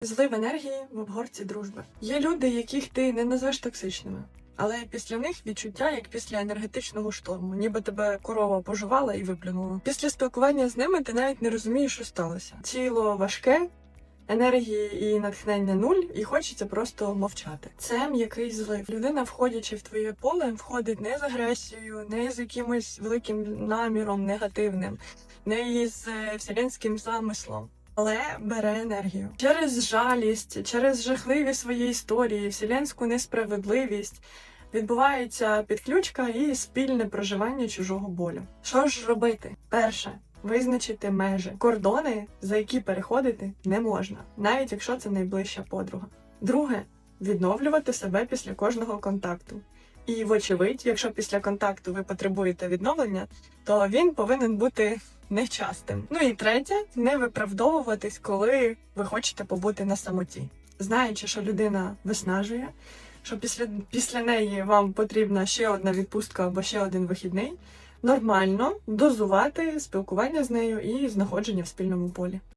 Злив енергії в обгорці дружби. Є люди, яких ти не назвеш токсичними, але після них відчуття як після енергетичного шторму, ніби тебе корова пожувала і виплюнула. Після спілкування з ними ти навіть не розумієш, що сталося. Тіло важке. Енергії і натхнення нуль, і хочеться просто мовчати. Це м'який злив. Людина, входячи в твоє поле, входить не з агресією, не з якимось великим наміром негативним, не із е, вселенським замислом але бере енергію через жалість, через жахливі свої історії, вселенську несправедливість. Відбувається підключка і спільне проживання чужого болю. Що ж робити? Перше визначити межі, кордони, за які переходити не можна, навіть якщо це найближча подруга. Друге відновлювати себе після кожного контакту. І, вочевидь, якщо після контакту ви потребуєте відновлення, то він повинен бути нечастим. Ну і третє, не виправдовуватись, коли ви хочете побути на самоті, знаючи, що людина виснажує, що після, після неї вам потрібна ще одна відпустка або ще один вихідний. Нормально дозувати спілкування з нею і знаходження в спільному полі.